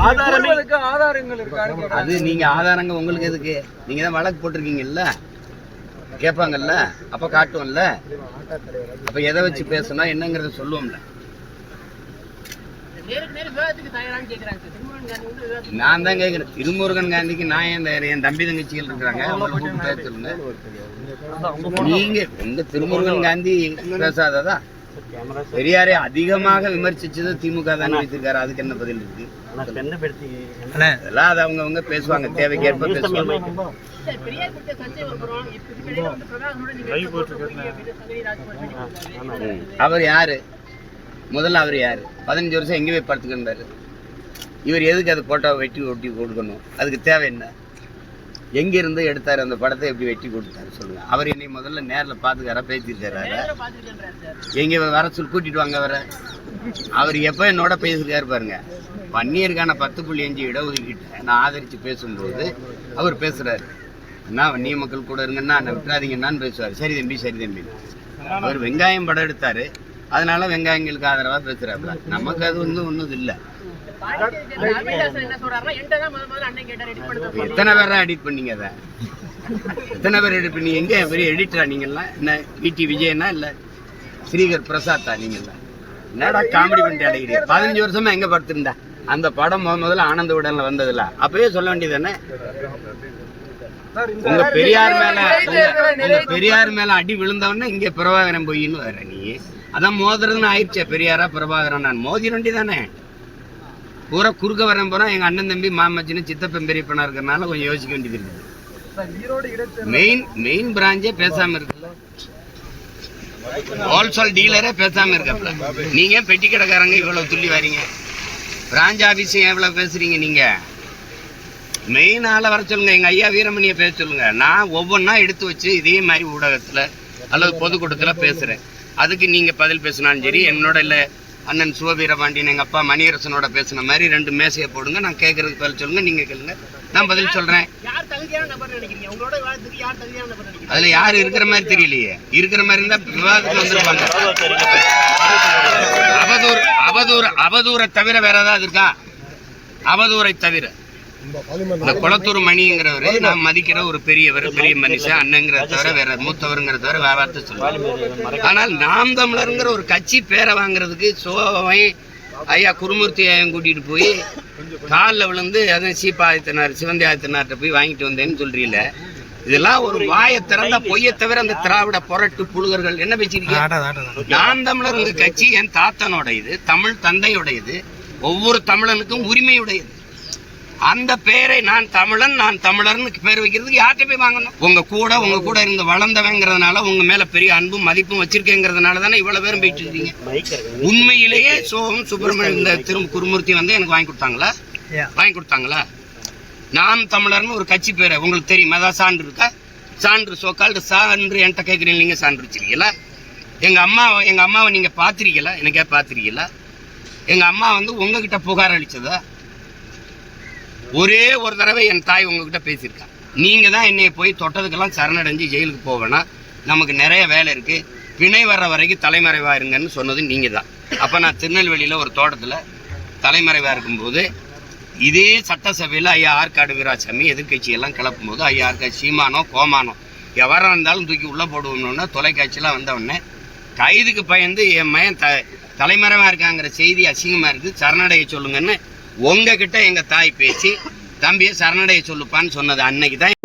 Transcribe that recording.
ஆதாரமே ஆதாரங்கள் இருக்கு? அது நீங்க ஆதாரங்க உங்களுக்கு எதுக்கு? நீங்க தான் வழக்கு போட்டிருக்கீங்கல்ல? கேட்பாங்கல்ல? அப்ப காட்டுவோம்ல? அப்ப எதை வச்சு பேசினா என்னங்கறத சொல்லுவோம்ல. நான் தான் கேட்கிறேன். திருமுருகன் காந்திக்கு நான் என் என் தம்பி தங்கச்சிகள் இருக்கிறாங்க? அவங்கள கூப்பிட்டு பேச சொல்லுங்க. நீங்க உங்க திருமுருகன் காந்தி பேசாததா? பெரியாரை அதிகமாக விமர்சிச்சது திமுக தானே வைத்திருக்காரு அதுக்கு என்ன பதில் இருக்கு? அதெல்லாம் அது அவங்கவங்க பேசுவாங்க. தேவைக்கேற்ப பேசுவாங்க. அவர் யாரு? முதல்ல அவர் யாரு? பதினஞ்சு வருஷம் எங்கே போய் படுத்துக்கின்றாரு இவர் எதுக்கு அது போட்டோவை வெட்டி ஒட்டி கொடுக்கணும்? அதுக்கு தேவை என்ன? எங்கிருந்து எடுத்தாரு அந்த படத்தை எப்படி வெட்டி கொடுத்தாரு சொல்லுங்க. அவர் என்னை முதல்ல நேர்ல பாத்துக்காரா பேசியிருக்காரு எங்க வர சொல்லி கூட்டிட்டு வாங்க வர அவர் எப்ப என்னோட பேசிருக்காரு பாருங்க. வன்னியருக்கான பத்து புள்ளி அஞ்சு இடஒதுக்கீட்டை நான் ஆதரிச்சு பேசும்போது அவர் பேசுறாரு. என்ன வன்னிய மக்கள் கூட இருங்கன்னா என்ன விட்டுறாதீங்கன்னான்னு பேசுவார். சரி தம்பி சரி தம்பி. அவர் வெங்காயம் படம் எடுத்தாரு. அதனால வெங்காயங்களுக்கு ஆதரவா பேசுறாருல நமக்கு அது வந்து ஒன்றும் இல்லை. எத்தனை பேர் எடிட் பண்ணீங்க அதை? எத்தனை பேர் எடிட் பண்ணி எங்க பெரிய எடிட்டரா நீங்கெல்லாம் என்ன பிடி விஜயனா இல்ல ஸ்ரீகர் பிரசாத்தா நீங்கெல்லாம் என்னடா காமெடி பண்ணிட்டு அடைகிறீங்க பதினஞ்சு வருஷமா எங்க படுத்திருந்தா? அந்த படம் முத முதல்ல ஆனந்த உடன்ல வந்ததுல. அப்பயே சொல்ல வேண்டியது தானே உங்க பெரியார் மேல உங்க- உங்க பெரியார் மேல அடி விழுந்தவொடனே இங்க பிரபாகரன் பொய்ன்னு வர நீ. அதான் மோதுறதுன்னு ஆயிடுச்சே. பெரியாரா பிரபாகரன் நான் மோதிர வேண்டியதானே பூரா குறுக்க வரேன் போறோம் எங்க அண்ணன் தம்பி மாமச்சின்னு சித்தப்பன் பெரியப்பனா இருக்கிறனால கொஞ்சம் யோசிக்க வேண்டியது இருக்குது. மெயின் மெயின் பிராஞ்சே பேசாம இருக்குல்ல ஹோல்சேல் டீலரே பேசாம இருக்கப்பல நீங்க பெட்டி கடைக்காரங்க இவ்வளவு துள்ளி வரீங்க. பிரான்ச் ஆபீஸ் எவ்வளவு பேசுறீங்க நீங்க? மெயின் ஆளை வர சொல்லுங்க. எங்க ஐயா வீரமணியை பேச சொல்லுங்க. நான் ஒவ்வொன்றா எடுத்து வச்சு இதே மாதிரி ஊடகத்துல அல்லது பொதுக்கூட்டத்துல பேசுறேன். அதுக்கு நீங்க பதில் பேசினாலும் சரி என்னோட இல்ல அண்ணன் சிவவீரபாண்டியன் எங்க அப்பா மணியரசனோட பேசின மாதிரி ரெண்டு மேசையை போடுங்க நான் கேட்கறதுக்கு பதில் சொல்லுங்க நீங்க கேளுங்க. நான் பதில் நினைக்கிறீங்க? அதுல யாரு இருக்கிற மாதிரி தெரியலையே. இருக்கிற மாதிரி இருந்தா விவாதத்துக்கு வந்திருப்பாங்க. அவதூறு அவதூறு அவதூறை தவிர வேற ஏதாவது இருக்கா? அவதூறை தவிர. இந்த குளத்தூர் மணிங்கிறவரு நான் மதிக்கிற ஒரு பெரியவர் பெரிய மனுஷன் அண்ணங்கிறத தவிர வேற மூத்தவருங்கிற தவிர வேற வார்த்தை சொல்லுவாங்க ஆனால் நாம் தமிழருங்கிற ஒரு கட்சி பேரை வாங்குறதுக்கு சோவை ஐயா குருமூர்த்தி ஐயன் கூட்டிட்டு போய் காலில் விழுந்து அதுவும் சீப்பா ஆயத்தினார் சிவந்தி ஆயத்தினார்கிட்ட போய் வாங்கிட்டு வந்தேன்னு சொல்றீல இதெல்லாம் ஒரு வாயை திறந்தா பொய்யை தவிர அந்த திராவிட புரட்டு புழுகர்கள் என்ன பேசிருக்கீங்க நான் தமிழர் இந்த கட்சி என் தாத்தனோட இது தமிழ் தந்தையோட இது ஒவ்வொரு தமிழனுக்கும் உரிமையுடையது. அந்த பேரை நான் தமிழன் நான் தமிழர்னு பேர் வைக்கிறதுக்கு யார்கிட்ட போய் வாங்கணும்? உங்க கூட உங்க கூட இருந்து வளர்ந்தவங்கிறதுனால உங்க மேல பெரிய அன்பும் மதிப்பும் வச்சிருக்கேங்கிறதுனால தானே இவ்வளவு பேரும் போயிட்டு இருக்கீங்க? உண்மையிலேயே சோகம் சுப்பிரமணியம் இந்த திரு குருமூர்த்தி வந்து எனக்கு வாங்கி கொடுத்தாங்களா? வாங்கி கொடுத்தாங்களா? நாம் தமிழர்னு ஒரு கட்சி பேரை உங்களுக்கு தெரியுமா. ஏதாவது சான்று இருக்கா? சான்று சோக்கால்டு சான்று என்கிட்ட கேட்குறீங்க நீங்க சான்று வச்சிருக்கீங்களா? எங்க அம்மா எங்க அம்மாவை நீங்க பாத்திருக்கீங்களா எனக்கே பாத்திருக்கீங்களா எங்க அம்மா வந்து உங்ககிட்ட புகார் அளிச்சதா? ஒரே ஒரு தடவை என் தாய் உங்ககிட்ட பேசியிருக்கா. நீங்கள் தான் என்னைய போய் தொட்டதுக்கெல்லாம் சரணடைஞ்சு ஜெயிலுக்கு போவேன்னா நமக்கு நிறைய வேலை இருக்குது பிணை வர்ற வரைக்கும் தலைமறைவா இருங்கன்னு சொன்னது நீங்கள் தான். அப்போ நான் திருநெல்வேலியில் ஒரு தோட்டத்தில் தலைமறைவாக இருக்கும்போது இதே சட்டசபையில் ஐயா ஆற்காடு வீராசாமி எதிர்கட்சியெல்லாம் கிளப்பும் போது ஐயா ஆற்காடு சீமானோ கோமானோ எவராக இருந்தாலும் தூக்கி உள்ளே போடுவோம்னோன்னா தொலைக்காட்சியெலாம் வந்தவுடனே கைதுக்கு பயந்து என் மயன் த தலைமறைவாக இருக்காங்கிற செய்தி அசிங்கமாக இருக்குது சரணடைய சொல்லுங்கன்னு உங்ககிட்ட எங்கள் தாய் பேசி தம்பியை சரணடைய சொல்லுப்பான்னு சொன்னது அன்னைக்கு தான்